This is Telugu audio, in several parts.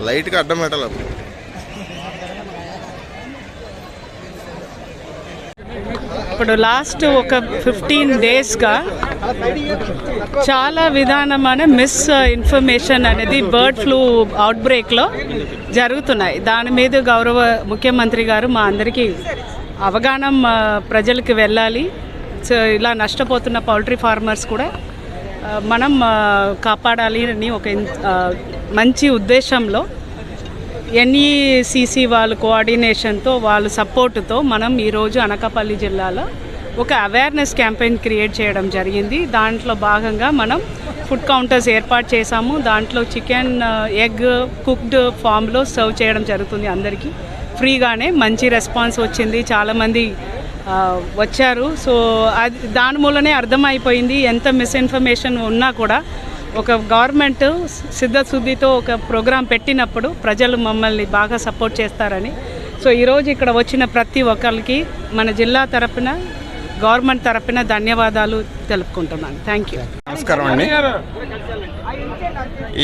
లైట్గా అడ్డం పెట్టాలి అప్పుడు. ఇప్పుడు లాస్ట్ ఒక ఫిఫ్టీన్ డేస్గా చాలా విధానమైన మిస్ ఇన్ఫర్మేషన్ అనేది బర్డ్ ఫ్లూ అవుట్బ్రేక్లో జరుగుతున్నాయి. దాని మీద గౌరవ ముఖ్యమంత్రి గారు మా అందరికీ అవగాహన ప్రజలకు వెళ్ళాలి. సో ఇలా నష్టపోతున్న పౌల్ట్రీ ఫార్మర్స్ కూడా మనం కాపాడాలి అని ఒక ఇన్- మంచి ఉద్దేశంలో ఎన్ఈసిసి వాళ్ళు కోఆర్డినేషన్తో వాళ్ళ సపోర్టుతో మనం ఈరోజు అనకాపల్లి జిల్లాలో ఒక అవేర్నెస్ క్యాంపెయిన్ క్రియేట్ చేయడం జరిగింది. దాంట్లో భాగంగా మనం ఫుడ్ కౌంటర్స్ ఏర్పాటు చేశాము. దాంట్లో చికెన్ ఎగ్ కుక్డ్ ఫామ్లో సర్వ్ చేయడం జరుగుతుంది అందరికీ. ఫ్రీగానే మంచి రెస్పాన్స్ వచ్చింది. చాలామంది uh, వచ్చారు. సో అది దాని మూలనే అర్థమైపోయింది. ఎంత మిస్ఇన్ఫర్మేషన్ ఉన్నా కూడా ఒక గవర్నమెంట్ సిద్ధశుద్ధితో ఒక ప్రోగ్రాం పెట్టినప్పుడు ప్రజలు మమ్మల్ని బాగా సపోర్ట్ చేస్తారని. సో ఈరోజు ఇక్కడ వచ్చిన ప్రతి ఒక్కరికి మన జిల్లా తరపున గవర్నమెంట్ తరపున ధన్యవాదాలు తెలుపుకుంటున్నాను. Thank you. నమస్కారం అండి.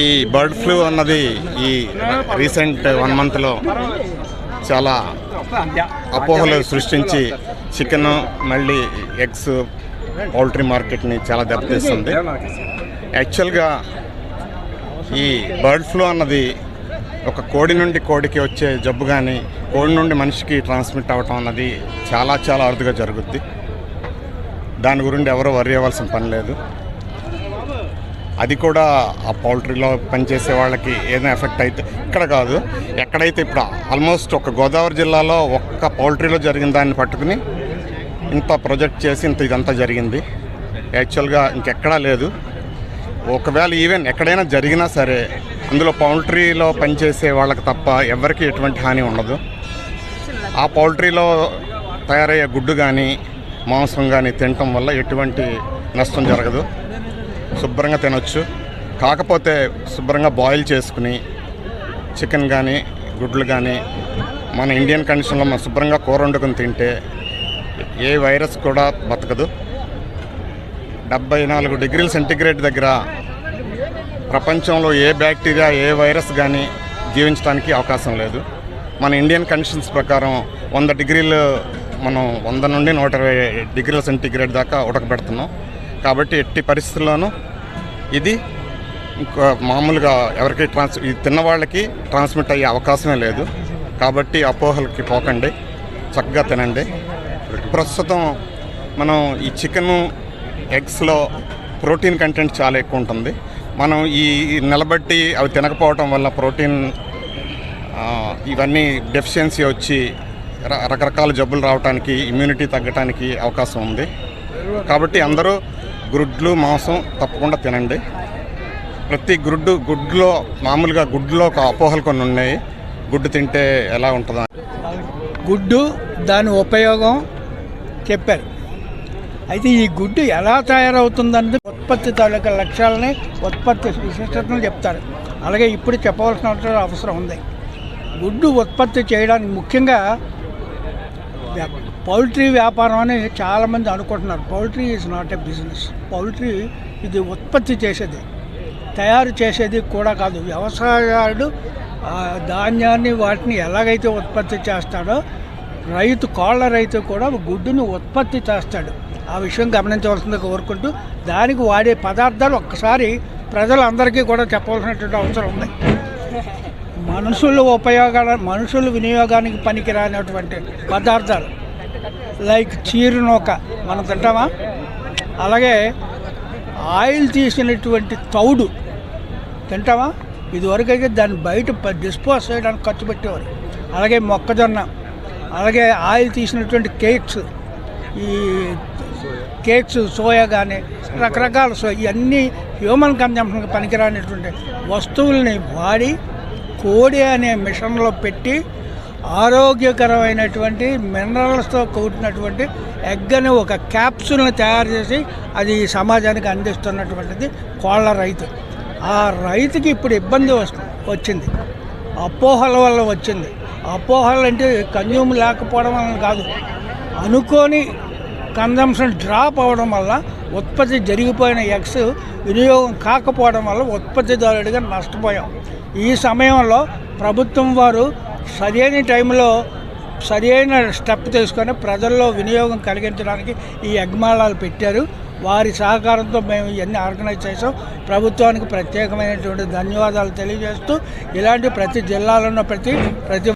ఈ బర్డ్ ఫ్లూ అన్నది ఈ రీసెంట్ వన్ మంత్లో చాలా అపోహలు సృష్టించి చికెన్ మళ్ళీ ఎగ్స్ పౌల్ట్రీ మార్కెట్ని చాలా దెబ్బతీస్తుంది. యాక్చువల్గా ఈ బర్డ్ ఫ్లూ అన్నది ఒక కోడి నుండి కోడికి వచ్చే జబ్బు కానీ కోడి నుండి మనిషికి ట్రాన్స్మిట్ అవ్వటం అన్నది చాలా చాలా అరుదుగా జరుగుద్ది. దాని గురించి ఎవరో వరి అవ్వాల్సిన పని లేదు. అది కూడా ఆ పౌల్ట్రీలో పనిచేసే వాళ్ళకి ఏదైనా ఎఫెక్ట్ అయితే ఇక్కడ కాదు ఎక్కడైతే ఇప్పుడు ఆల్మోస్ట్ ఒక గోదావరి జిల్లాలో ఒక్క పౌల్ట్రీలో జరిగిన దాన్ని పట్టుకుని ఇంత ప్రొజెక్ట్ చేసి ఇంత ఇదంతా జరిగింది. యాక్చువల్గా ఇంకెక్కడా లేదు. ఒకవేళ ఈవెన్ ఎక్కడైనా జరిగినా సరే అందులో పౌల్ట్రీలో పనిచేసే వాళ్ళకి తప్ప ఎవరికి ఎటువంటి హాని ఉండదు. ఆ పౌల్ట్రీలో తయారయ్యే గుడ్డు కానీ మాంసం కానీ తినటం వల్ల ఎటువంటి నష్టం జరగదు. శుభ్రంగా తినొచ్చు. కాకపోతే శుభ్రంగా బాయిల్ చేసుకుని చికెన్ కానీ గుడ్లు కానీ మన ఇండియన్ కండిషన్లో మనం శుభ్రంగా కూర వండుకొని తింటే ఏ వైరస్ కూడా బతకదు. డెబ్బై నాలుగు డిగ్రీల సెంటిగ్రేడ్ దగ్గర ప్రపంచంలో ఏ బ్యాక్టీరియా ఏ వైరస్ కానీ జీవించడానికి అవకాశం లేదు. మన ఇండియన్ కండిషన్స్ ప్రకారం వంద డిగ్రీలు మనం వంద నుండి నూట ఇరవై డిగ్రీల సెంటిగ్రేడ్ దాకా ఉడకబెడుతున్నాం. కాబట్టి ఎట్టి పరిస్థితుల్లోనూ ఇది ఇంకా మామూలుగా ఎవరికి ట్రాన్స్ ఇది తిన్న వాళ్ళకి ట్రాన్స్మిట్ అయ్యే అవకాశమే లేదు. కాబట్టి అపోహలకి పోకండి చక్కగా తినండి. ప్రస్తుతం మనం ఈ చికెను ఎగ్స్లో ప్రోటీన్ కంటెంట్ చాలా ఎక్కువ ఉంటుంది మనం ఈ నిలబట్టి అవి తినకపోవటం వల్ల ప్రోటీన్ ఇవన్నీ డెఫిషియన్సీ వచ్చి రకరకాల జబ్బులు రావడానికి ఇమ్యూనిటీ తగ్గడానికి అవకాశం ఉంది. కాబట్టి అందరూ గుడ్లు మాంసం తప్పకుండా తినండి. ప్రతి గుడ్డు గుడ్లో మామూలుగా గుడ్లో ఒక అపోహలు కొన్ని ఉన్నాయి. గుడ్డు తింటే ఎలా ఉంటుందా? గుడ్డు దాని ఉపయోగం చెప్పారు. అయితే ఈ గుడ్డు ఎలా తయారవుతుందంటే ఉత్పత్తి తాలూకా లక్ష్యాలని ఉత్పత్తి విశిష్టతను చెప్తారు. అలాగే ఇప్పుడు చెప్పవలసిన అవసరం ఉంది. గుడ్డు ఉత్పత్తి చేయడానికి ముఖ్యంగా పౌల్ట్రీ వ్యాపారం అని చాలామంది అనుకుంటున్నారు. Poultry is not a business poultry ఇది ఉత్పత్తి చేసేది తయారు చేసేది కూడా కాదు. వ్యవసాయాడు ఆ ధాన్యాన్ని వాటిని ఎలాగైతే ఉత్పత్తి చేస్తాడో రైతు కోళ్ళ రైతు కూడా గుడ్డుని ఉత్పత్తి చేస్తాడు. ఆ విషయం గమనించవలసింది కోరుకుంటూ దానికి వాడే పదార్థాలు ఒక్కసారి ప్రజలందరికీ కూడా చెప్పవలసినటువంటి అవసరం ఉంది. మనుషుల ఉపయోగాల మనుషుల వినియోగానికి పనికిరానటువంటి పదార్థాలు లైక్ చీరు నూక మనం తింటామా? అలాగే ఆయిల్ తీసినటువంటి తౌడు తింటామా? ఇదివరకైతే దాన్ని బయట డిస్పోజ్ చేయడానికి ఖర్చు పెట్టేవారు. అలాగే మొక్కజొన్న అలాగే ఆయిల్ తీసినటువంటి కేక్స్ ఈ కేక్స్ సోయా కానీ రకరకాల సో ఇవన్నీ హ్యూమన్ కన్జంప్షన్కి పనికిరానటువంటి వస్తువుల్ని వాడి కోడి అనే మిషన్లో పెట్టి ఆరోగ్యకరమైనటువంటి మినరల్స్తో కూడినటువంటి ఎగ్ ఒక క్యాప్సూల్ని తయారు చేసి అది సమాజానికి అందిస్తున్నటువంటిది కోళ్ళ రైతు. ఆ రైతుకి ఇప్పుడు ఇబ్బంది వస్తుంది వచ్చింది. అపోహల వల్ల వచ్చింది. అపోహలు అంటే కన్యూమ్ లేకపోవడం వలన కాదు. అనుకోని కన్జంప్షన్ డ్రాప్ అవ్వడం వల్ల ఉత్పత్తి జరిగిపోయిన ఎగ్స్ వినియోగం కాకపోవడం వల్ల ఉత్పత్తిదారుడిగా నష్టపోయాం. ఈ సమయంలో ప్రభుత్వం వారు సరైన టైంలో సరైన స్టెప్ తీసుకొని ప్రజల్లో వినియోగం కలిగించడానికి ఈ యజ్ఞాలాలు పెట్టారు. వారి సహకారంతో మేము ఇవన్నీ ఆర్గనైజ్ చేసాం ప్రభుత్వానికి ప్రత్యేకమైనటువంటి ధన్యవాదాలు తెలియజేస్తూ ఇలాంటి ప్రతి జిల్లాలో ఉన్న ప్రతి ప్రతి